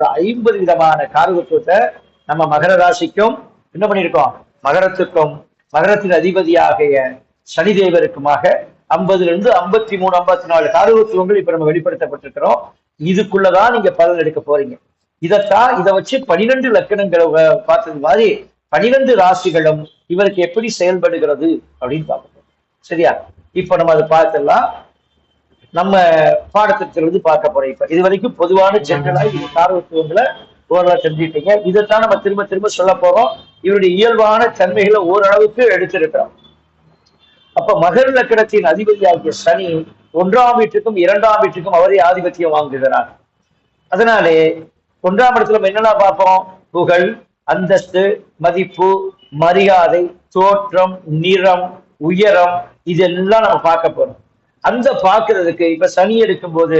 ஐம்பது விதமான காரகத்துவத்தை நம்ம மகர ராசிக்கும் என்ன பண்ணியிருக்கோம்? மகரத்துக்கும் மகரத்தின் அதிபதியாகிய சனி தேவருக்குமாக ஐம்பதுல இருந்து ஐம்பத்தி மூணு ஐம்பத்தி நாலு காரகத்துவங்கள் இப்ப நம்ம வெளிப்படுத்தப்பட்டிருக்கிறோம். இதுக்குள்ளதான் நீங்க பலன் எடுக்க போறீங்க. இதைத்தான் இதை வச்சு பனிரெண்டு லக்கணங்களை பார்த்தது மாதிரி பனிரெண்டு ராசிகளும் இவருக்கு எப்படி செயல்படுகிறது அப்படின்னு பார்க்கணும் சரியா? இப்ப நம்ம அதை பார்த்துடலாம். நம்ம பாடத்திட்டத்திலிருந்து பார்க்க போறோம் இப்ப. இது வரைக்கும் பொதுவான ஜென்ரலா இது காரகத்துவங்களை ஓரளவு தெரிஞ்சுட்டீங்க இதைத்தான் நம்ம திரும்ப திரும்ப சொல்ல போறோம். இவருடைய இயல்பான தன்மைகளை ஓரளவுக்கு எடுத்திருக்கிறோம். அப்ப மகர லக்கணத்தின் அதிபதியாகிய சனி ஒன்றாம் வீட்டுக்கும் இரண்டாம் வீட்டுக்கும் அவரே ஆதிபத்தியம் வாங்குகிறார். அதனாலே ஒன்றாம் இடத்துல நம்ம என்னெல்லாம் பார்ப்போம்? புகழ் அந்தஸ்து மதிப்பு மரியாதை தோற்றம் நிறம் உயரம் இதெல்லாம் நம்ம பார்க்க போறோம். அந்த பாக்குறதுக்கு இப்ப சனி எடுக்கும்போது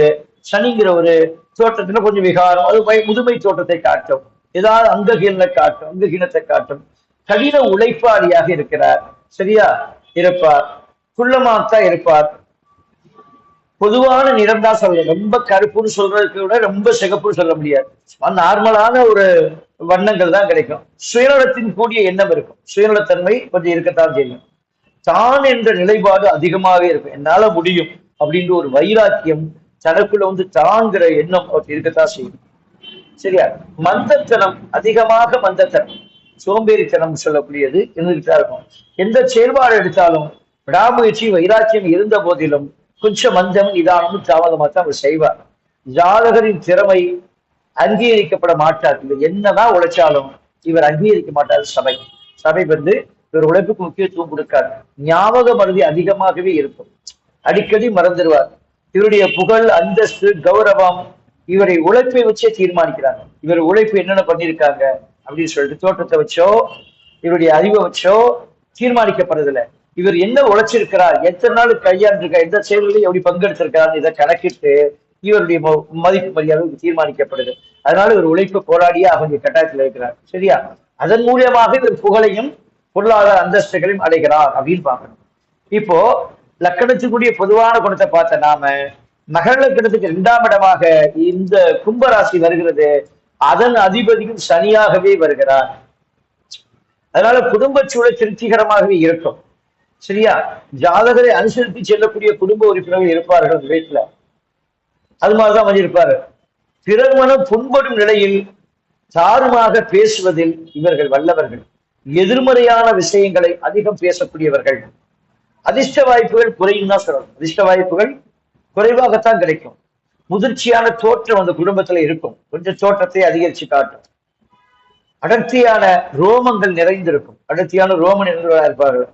சனிங்கிற ஒரு தோற்றத்துல கொஞ்சம் விகாரம் அது முதுமை தோற்றத்தை காட்டும். ஏதாவது அங்ககீனத்தை காட்டும் அங்ககீனத்தை காட்டும். கடின உழைப்பாளியாக இருக்கிறார். சரியா? இருப்பார். குள்ளமாத்தான் இருப்பார். பொதுவான நிறம் தான் சொல்றேன் ரொம்ப கருப்புன்னு சொல்றதுக்கு விட ரொம்ப சிகப்புன்னு சொல்ல முடியாது. நார்மலான ஒரு வண்ணங்கள் தான் கிடைக்கும். சுயநலத்தின் கூடிய எண்ணம் இருக்கும். சுயநலத்தன்மை கொஞ்சம் இருக்கத்தான் செய்யும். தான் என்ற நிலைப்பாடு அதிகமாக இருக்கும் என்னால முடியும் அப்படின்ற ஒரு வைராக்கியம் தனக்குள்ள வந்து தாங்கிற எண்ணம் அவர் இருக்கத்தான் செய்யும். சரியா? மந்தத்தனம் அதிகமாக மந்தத்தனம். சோம்பேறித்தனம் சொல்லக்கூடியது இருந்துகிட்டா தான் இருக்கும். எந்த செயல்பாடு எடுத்தாலும் விடாமுயற்சி வைராக்கியம் இருந்த போதிலும் கொஞ்சம் மந்தம் நிதானமும் தாமதமாக தான் அவர் செய்வார். ஜாதகரின் திறமை அங்கீகரிக்கப்பட மாட்டார். இவர் என்னதான் உழைச்சாலும் இவர் அங்கீகரிக்க மாட்டார் சபை. சபை வந்து இவர் உழைப்புக்கு முக்கியத்துவம் கொடுக்காது. ஞாபக மருதி அதிகமாகவே இருக்கும். அடிக்கடி மறந்துடுவார். இவருடைய புகழ் அந்தஸ்து கௌரவம் இவரை உழைப்பை வச்சே தீர்மானிக்கிறாங்க. இவர் உழைப்பு என்னென்ன பண்ணியிருக்காங்க அப்படின்னு சொல்லிட்டு தோற்றத்தை வச்சோ இவருடைய அறிவை வச்சோ தீர்மானிக்கப்படுறதில்ல. இவர் என்ன உழைச்சிருக்கிறார் எத்தனை நாள் கையாண்டிருக்கார் எந்த செயல்களையும் எப்படி பங்கெடுத்திருக்கிறார் இதை கணக்கிட்டு இவருடைய ம- மதிப்பு மரியாதை தீர்மானிக்கப்படுது. அதனால இவர் உழைப்பு போராடியே அவங்க கட்டாயத்தில் இருக்கிறார். சரியா? அதன் மூலியமாக இவர் புகழையும் பொருளாதார அந்தஸ்துகளையும் அடைகிறார் அப்படின்னு பார்க்கணும். இப்போ லக்கணத்துக்குரிய பொதுவான குணத்தை பார்த்த நாம மகர லக்கணத்துக்கு இரண்டாம் இடமாக இந்த கும்பராசி வருகிறது. அதன் அதிபதியும் சனியாகவே வருகிறார். அதனால குடும்ப சூழல் திருப்திகரமாகவே இருக்கும். சரியா? ஜாதகரை அனுசரித்து செல்லக்கூடிய குடும்ப உறுப்பினர்கள் இருப்பார்கள் வீட்டுல. அது மாதிரிதான் வந்து இருப்பாரு பிறர் மனம் புண்படும் நிலையில் தாறுமாக பேசுவதில் இவர்கள் வல்லவர்கள். எதிர்மறையான விஷயங்களை அதிகம் பேசக்கூடியவர்கள். அதிர்ஷ்ட வாய்ப்புகள் குறையும் தான் சொல்லணும். அதிர்ஷ்ட வாய்ப்புகள் குறைவாகத்தான் கிடைக்கும். முதிர்ச்சியான தோற்றம் அந்த குடும்பத்துல இருக்கும். கொஞ்சம் தோற்றத்தை அதிகரிச்சு காட்டும். அடர்த்தியான ரோமங்கள் நிறைந்திருக்கும். அடர்த்தியான ரோமன் நிறைந்தவராக இருப்பார்கள்.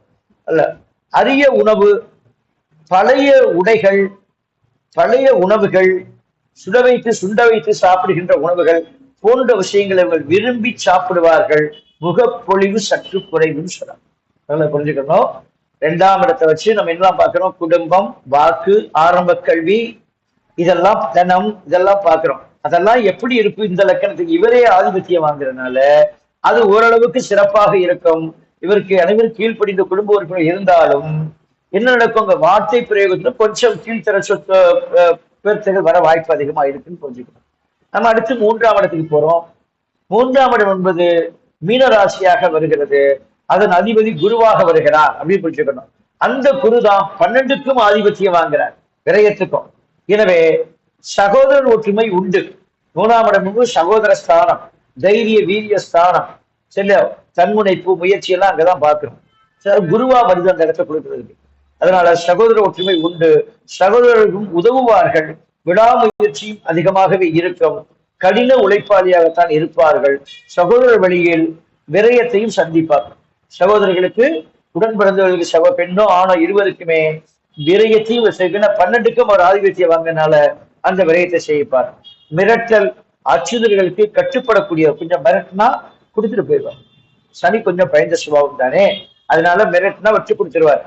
அல்ல அரிய உணவு பழைய உடைகள் பழைய உணவுகள் சுட வைத்து சுண்ட வைத்து சாப்பிடுகின்ற உணவுகள் போன்ற விஷயங்களை இவர்கள் விரும்பி சாப்பிடுவார்கள். முகப்பொழிவு சற்று குறைவுன்னு சொல்றாங்க நல்லா புரிஞ்சுக்கணும். ரெண்டாம் இடத்தை வச்சு நம்ம என்னெல்லாம் பார்க்கிறோம்? குடும்பம் வாக்கு ஆரம்ப கல்வி இதெல்லாம் தனம் இதெல்லாம் பார்க்கிறோம். அதெல்லாம் எப்படி இருக்கும் இந்த லக்கணத்துக்கு? இவரே ஆதிபத்தியம் வாங்குறதுனால அது ஓரளவுக்கு சிறப்பாக இருக்கும். இவருக்கு அனைவரும் கீழ்ப்படிந்த குடும்ப உறுப்பினர் இருந்தாலும் என்ன நடக்கும்? உங்க வார்த்தை பிரயோகத்துல கொஞ்சம் கீழ்த்தர சொத்து அஹ், வர வாய்ப்பு அதிகமா இருக்குன்னு புரிஞ்சுக்கணும். நம்ம அடுத்து மூன்றாம் இடத்துக்கு போறோம். மூன்றாம் இடம் என்பது மீனராசியாக வருகிறது. அதன் அதிபதி குருவாக வருகிறார் அப்படின்னு புரிஞ்சுக்கணும். அந்த குரு தான் பன்னெண்டுக்கும் ஆதிபத்தியம் வாங்குறார். விரயத்துக்கும். எனவே சகோதரன் ஒற்றுமை உண்டு. மூணாம் இடம் சகோதர ஸ்தானம். தைரிய வீரிய ஸ்தானம். சில தன்முனைப்பு முயற்சி எல்லாம் அங்கதான் பார்க்கணும். சரி, குருவா வருது அந்த இடத்தை கொடுக்கிறதுக்கு. அதனால சகோதர ஒற்றுமை உண்டு. சகோதரர்களும் உதவுவார்கள். விடாமுயற்சியும் அதிகமாகவே இருக்கும். கடின உழைப்பாளியாகத்தான் இருப்பார்கள். சகோதரர் வழியில் விரயத்தையும் சந்திப்பார். சகோதரர்களுக்கு உடன் பிறந்தவர்களுக்கு சகோ பெண்ணோ ஆணோ இருவருக்குமே விரயத்தையும் செய்யணும் பன்னெண்டுக்கும் ஒரு ஆதிபத்தியம் வாங்கினால அந்த விரயத்தை செய்ப்பார் மிரட்டல் அச்சுதர்களுக்கு கட்டுப்படக்கூடிய கொஞ்சம் மிரட்டினா கொடுத்துட்டு போயிடுவார். சனி கொஞ்சம் பயந்த சுபாவம் தானே. அதனால மிரட்டினா வச்சு கொடுத்துருவார்.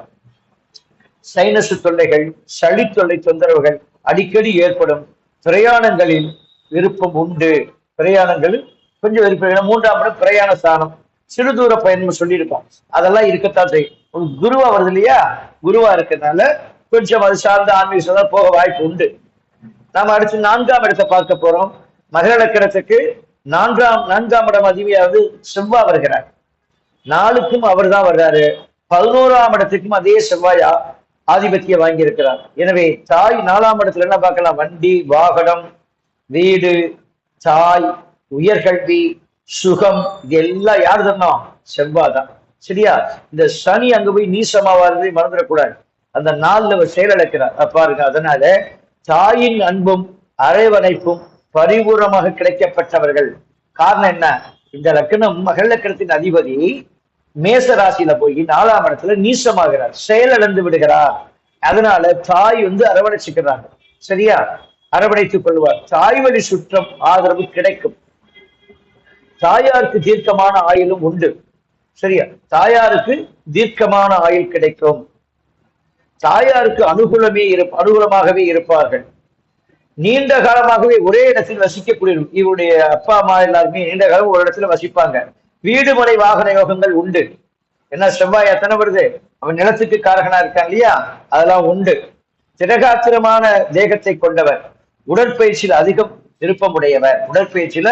சைனஸ் தொல்லைகள் சளி தொல்லை தொந்தரவுகள் அடிக்கடி ஏற்படும். பிரயாணங்களில் விருப்பம் உண்டு. பிரயாணங்கள் கொஞ்சம் விருப்பம். மூன்றாம் இடம் பிரயாண ஸ்தானம். சிறு தூர பயணம் சொல்லியிருக்கோம். அதெல்லாம் இருக்கத்தான் செய்யும். ஒரு குருவா வருது இல்லையா? குருவா இருக்கிறதுனால கொஞ்சம் அது சார்ந்த ஆன்மீக போக வாய்ப்பு உண்டு. நாம அடுத்து நான்காம் இடத்தை பார்க்க போறோம். மகனக்கணத்துக்கு நான்காம் நான்காம் இடம் அதிபதியாவது செவ்வாய் வருகிறார். நாளுக்கும் அவர் தான் வர்றாரு. பதினோராம் இடத்துக்கும் அதே செவ்வாய் ஆதிபத்தியம் வாங்கி இருக்கிறார் எனவே தாய் நாலாம் இடத்துல என்ன பார்க்கலாம்? வண்டி வாகனம் வீடு தாய் உயர்கல்வி சுகம் இது எல்லாம் யார் தரணும் செவ்வாய் தான். சரியா? இந்த சனி அங்க போய் நீசமாவாரதை மறந்துடக்கூடாது. அந்த நாள்ல அவர் செயலிழக்கிறார் அப்ப பாருங்க அதனால தாயின் அன்பும் அரவணைப்பும் பரிபூரமாக கிடைக்கப்பட்டவர்கள். காரணம் என்ன? இந்த லக்கணம் மகள் லக்கணத்தின் அதிபதி மேச ராசியில போய் நாலாம் இடத்துல நீசமாகிறார். செயலிழந்து விடுகிறார். அதனால தாய் வந்து அரவணைச்சுக்கிறாங்க. சரியா? அரவணைத்துக் கொள்வார். தாய்வழி சுற்றம் ஆதரவு கிடைக்கும். தாயாருக்கு தீர்க்கமான ஆயுளும் உண்டு. சரியா? தாயாருக்கு தீர்க்கமான ஆயுள் கிடைக்கும். தாயாருக்கு அனுகூலமே இரு அனுகூலமாகவே இருப்பார்கள். நீண்ட காலமாகவே ஒரே இடத்தில் வசிக்கக்கூடிய இவருடைய அப்பா அம்மா எல்லாருமே நீண்ட காலம் ஒரு இடத்துல வசிப்பாங்க. வீடு முறை வாகன யோகங்கள் உண்டு. என்ன செவ்வாய் எத்தனை வருது? அவன் நிலத்துக்கு காரகனா இருக்கான் இல்லையா? அதெல்லாம் உண்டு. திரகாத்திரமான தேகத்தை கொண்டவர். உடற்பயிற்சியில் அதிகம் விருப்பம் உடையவர் உடற்பயிற்சியில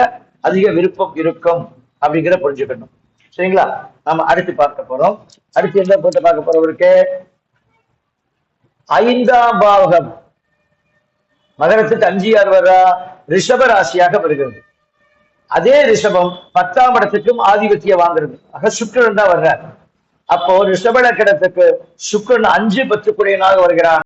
அதிக விருப்பம் இருக்கும் அப்படிங்கிற புரிஞ்சுக்கணும். சரிங்களா? நாம அடுத்து பார்க்க போறோம். அடுத்து எந்த போட்டு பார்க்க போறவருக்கு ஐந்தாம் பாவகம். மகரத்துக்கு அஞ்சு ஆறு வர்றா? ரிஷப ராசியாக வருகிறது. அதே ரிஷபம் பத்தாம் இடத்துக்கும் ஆதிபத்தியம் வாங்குறது. ஆக சுக்கிரன் தான் வர்றார். அப்போ ரிஷப லக்கணத்துக்கு சுக்கிரன் அஞ்சு பத்துக்குடையனாக வருகிறான்.